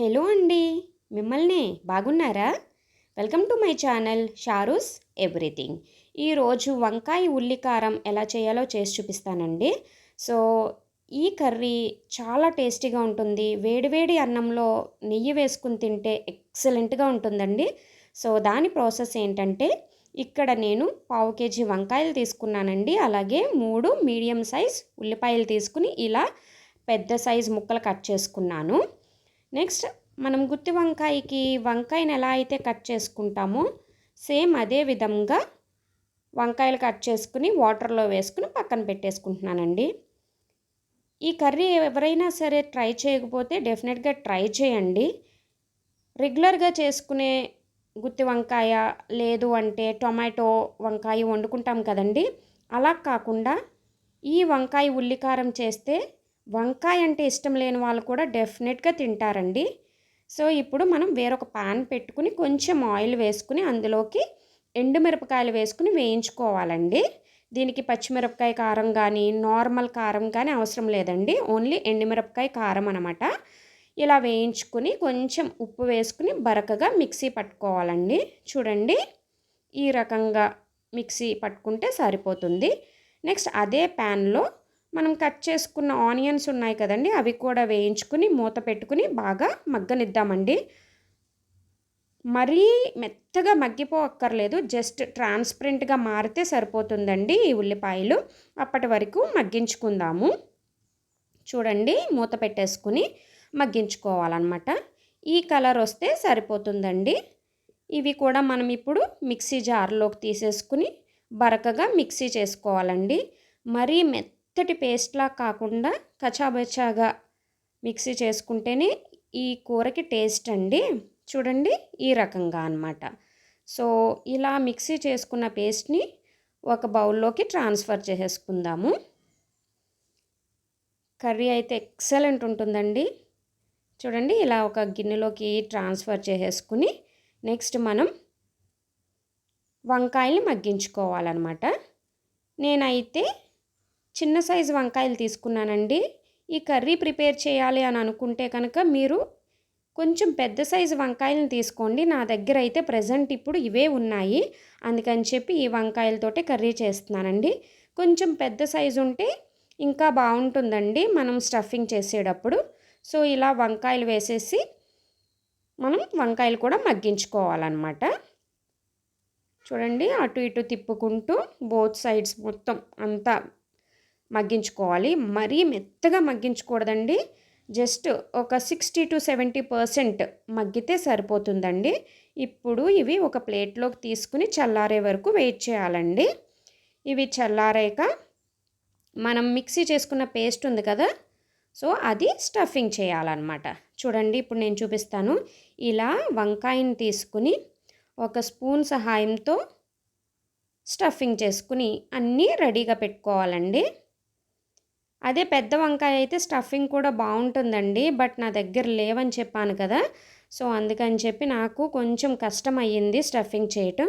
Hello అండి మిమ్మల్ని బాగున్నారా? Welcome to my channel Sharu's everything. ఈరోజు వంకాయ ఉల్లికారం ఎలా చేయాలో చేసి చూపిస్తానండి. సో ఈ కర్రీ చాలా టేస్టీగా ఉంటుంది. వేడివేడి అన్నంలో నెయ్యి వేసుకుని తింటే ఎక్సలెంట్గా ఉంటుందండి. సో దాని ప్రాసెస్ ఏంటంటే ఇక్కడ నేను పావు కేజీ వంకాయలు తీసుకున్నానండి. అలాగే మూడు మీడియం సైజ్ ఉల్లిపాయలు తీసుకుని ఇలా పెద్ద సైజ్ ముక్కలు కట్ చేసుకున్నాను. నెక్స్ట్ మనం గుత్తి వంకాయకి వంకాయని ఎలా అయితే కట్ చేసుకుంటామో సేమ్ అదే విధంగా వంకాయలు కట్ చేసుకుని వాటర్లో వేసుకుని పక్కన పెట్టేసుకుంటున్నానండి. ఈ కర్రీ ఎవరైనా సరే ట్రై చేయకపోతే డెఫినెట్గా ట్రై చేయండి. రెగ్యులర్గా చేసుకునే గుత్తి వంకాయ లేదు అంటే టొమాటో వంకాయ వండుకుంటాం కదండి. అలా కాకుండా ఈ వంకాయ ఉల్లికారం చేస్తే వంకాయ అంటే ఇష్టం లేని వాళ్ళు కూడా డెఫినెట్గా తింటారండి. సో ఇప్పుడు మనం వేరొక పాన్ పెట్టుకుని కొంచెం ఆయిల్ వేసుకుని అందులోకి ఎండుమిరపకాయలు వేసుకుని వేయించుకోవాలండి. దీనికి పచ్చిమిరపకాయ కారం కానీ నార్మల్ కారం కానీ అవసరం లేదండి. ఓన్లీ ఎండుమిరపకాయ కారం అనమాట ఇలా వేయించుకుని కొంచెం ఉప్పు వేసుకుని బరకగా మిక్సీ పట్టుకోవాలండి. చూడండి ఈ రకంగా మిక్సీ పట్టుకుంటే సరిపోతుంది. నెక్స్ట్ అదే ప్యాన్లో మనం కట్ చేసుకున్న ఆనియన్స్ ఉన్నాయి కదండి అవి కూడా వేయించుకుని మూత పెట్టుకుని బాగా మగ్గనిద్దామండి. మరీ మెత్తగా మగ్గిపోక్కర్లేదు జస్ట్ ట్రాన్స్పరెంట్గా మారితే సరిపోతుందండి ఈ ఉల్లిపాయలు. అప్పటి వరకు మగ్గించుకుందాము. చూడండి మూత పెట్టేసుకుని మగ్గించుకోవాలన్నమాట. ఈ కలర్ వస్తే సరిపోతుందండి. ఇవి కూడా మనం ఇప్పుడు మిక్సీ జార్లోకి తీసేసుకుని బరకగా మిక్సీ చేసుకోవాలండి. మరీ మెత్త మెత్తటి పేస్ట్లా కాకుండా కచాబచాగా మిక్సీ చేసుకుంటేనే ఈ కూరకి టేస్ట్ అండి. చూడండి ఈ రకంగా అనమాట సో ఇలా మిక్సీ చేసుకున్న పేస్ట్ని ఒక బౌల్లోకి ట్రాన్స్ఫర్ చేసేసుకుందాము. కర్రీ అయితే ఎక్సలెంట్ ఉంటుందండి. చూడండి ఇలా ఒక గిన్నెలోకి ట్రాన్స్ఫర్ చేసేసుకుని నెక్స్ట్ మనం వంకాయలు మగ్గించుకోవాలన్నమాట. నేనైతే చిన్న సైజు వంకాయలు తీసుకున్నానండి. ఈ కర్రీ ప్రిపేర్ చేయాలి అని అనుకుంటే కనుక మీరు కొంచెం పెద్ద సైజు వంకాయలను తీసుకోండి. నా దగ్గర అయితే ప్రజెంట్ ఇప్పుడు ఇవే ఉన్నాయి. అందుకని చెప్పి ఈ వంకాయలతోటే కర్రీ చేస్తున్నానండి. కొంచెం పెద్ద సైజు ఉంటే ఇంకా బాగుంటుందండి మనం స్టఫింగ్ చేసేటప్పుడు. సో ఇలా వంకాయలు వేసేసి మనం వంకాయలు కూడా మగ్గించుకోవాలన్నమాట. చూడండి అటు ఇటు తిప్పుకుంటూ బోత్ సైడ్స్ మొత్తం అంతా మగ్గించుకోవాలి. మరీ మెత్తగా మగ్గించకూడదండి. జస్ట్ ఒక సిక్స్టీ టు సెవెంటీ పర్సెంట్ మగ్గితే సరిపోతుందండి. ఇప్పుడు ఇవి ఒక ప్లేట్లోకి తీసుకుని చల్లారే వరకు వెయిట్ చేయాలండి. ఇవి చల్లారాక మనం మిక్సీ చేసుకున్న పేస్ట్ ఉంది కదా సో అది స్టఫింగ్ చేయాలన్నమాట. చూడండి ఇప్పుడు నేను చూపిస్తాను. ఇలా వంకాయని తీసుకుని ఒక స్పూన్ సహాయంతో స్టఫింగ్ చేసుకుని అన్నీ రెడీగా పెట్టుకోవాలండి. అదే పెద్ద వంకాయ అయితే స్టఫింగ్ కూడా బాగుంటుందండి బట్ నా దగ్గర లేవని చెప్పాను కదా. సో అందుకని చెప్పి నాకు కొంచెం కష్టం అయ్యింది స్టఫింగ్ చేయటం.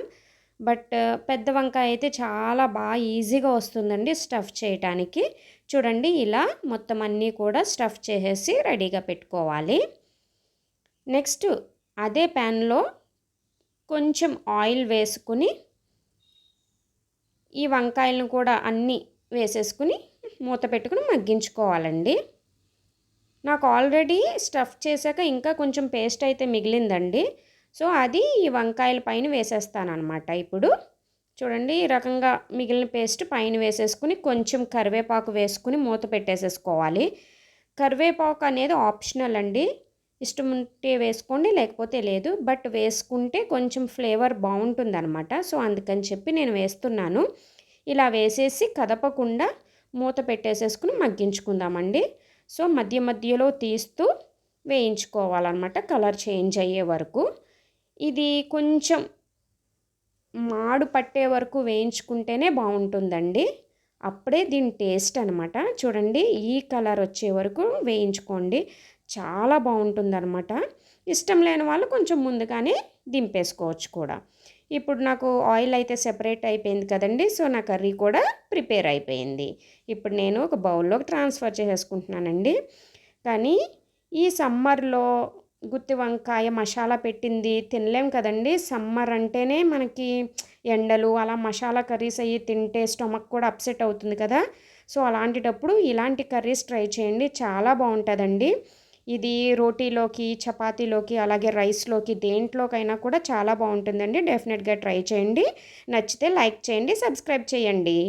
బట్ పెద్ద వంకాయ అయితే చాలా బాగా ఈజీగా వస్తుందండి స్టఫ్ చేయటానికి. చూడండి ఇలా మొత్తం అన్నీ కూడా స్టఫ్ చేసేసి రెడీగా పెట్టుకోవాలి. నెక్స్ట్ అదే ప్యాన్లో కొంచెం ఆయిల్ వేసుకుని ఈ వంకాయలను కూడా అన్నీ వేసేసుకుని మూత పెట్టుకుని మగ్గించుకోవాలండి. నాకు ఆల్రెడీ స్టఫ్ చేశాక ఇంకా కొంచెం పేస్ట్ అయితే మిగిలిందండి. సో అది ఈ వంకాయల పైన వేసేస్తానమాట ఇప్పుడు. చూడండి ఈ రకంగా మిగిలిన పేస్ట్ పైన వేసేసుకుని కొంచెం కరివేపాకు వేసుకుని మూత పెట్టేసేసుకోవాలి. కరివేపాకు అనేది ఆప్షనల్ అండి. ఇష్టం ఉంటే వేసుకోండి లేకపోతే లేదు. బట్ వేసుకుంటే కొంచెం ఫ్లేవర్ బాగుంటుంది అనమాట సో అందుకని చెప్పి నేను వేస్తున్నాను. ఇలా వేసేసి కదపకుండా మూత పెట్టేసేసుకుని మగ్గించుకుందామండి. సో మధ్య మధ్యలో తీస్తూ వేయించుకోవాలన్నమాట కలర్ చేంజ్ అయ్యే వరకు. ఇది కొంచెం మాడు పట్టే వరకు వేయించుకుంటేనే బాగుంటుందండి. అప్పుడే దీని టేస్ట్ అనమాట చూడండి ఈ కలర్ వచ్చే వరకు వేయించుకోండి. చాలా బాగుంటుందన్నమాట. ఇష్టం లేని వాళ్ళు కొంచెం ముందుగానే దింపేసుకోవచ్చు కూడా. ఇప్పుడు నాకు ఆయిల్ అయితే సెపరేట్ అయిపోయింది కదండి సో నా కర్రీ కూడా ప్రిపేర్ అయిపోయింది. ఇప్పుడు నేను ఒక బౌల్లోకి ట్రాన్స్ఫర్ చేసేసుకుంటున్నానండి. కానీ ఈ సమ్మర్లో గుత్తి వంకాయ మసాలా పెట్టింది తినలేం కదండి. సమ్మర్ అంటేనే మనకి ఎండలు అలా మసాలా కర్రీస్ అయ్యి తింటే స్టమక్ కూడా అప్సెట్ అవుతుంది కదా. సో అలాంటిటప్పుడు ఇలాంటి కర్రీస్ ట్రై చేయండి చాలా బాగుంటుందండి. ఇది రోటీలోకి చపాతీలోకి అలాగే రైస్లోకి దేంట్లోకైనా కూడా చాలా బాగుంటుందండి. డెఫినెట్గా ట్రై చేయండి. నచ్చితే లైక్ చేయండి సబ్స్క్రైబ్ చేయండి.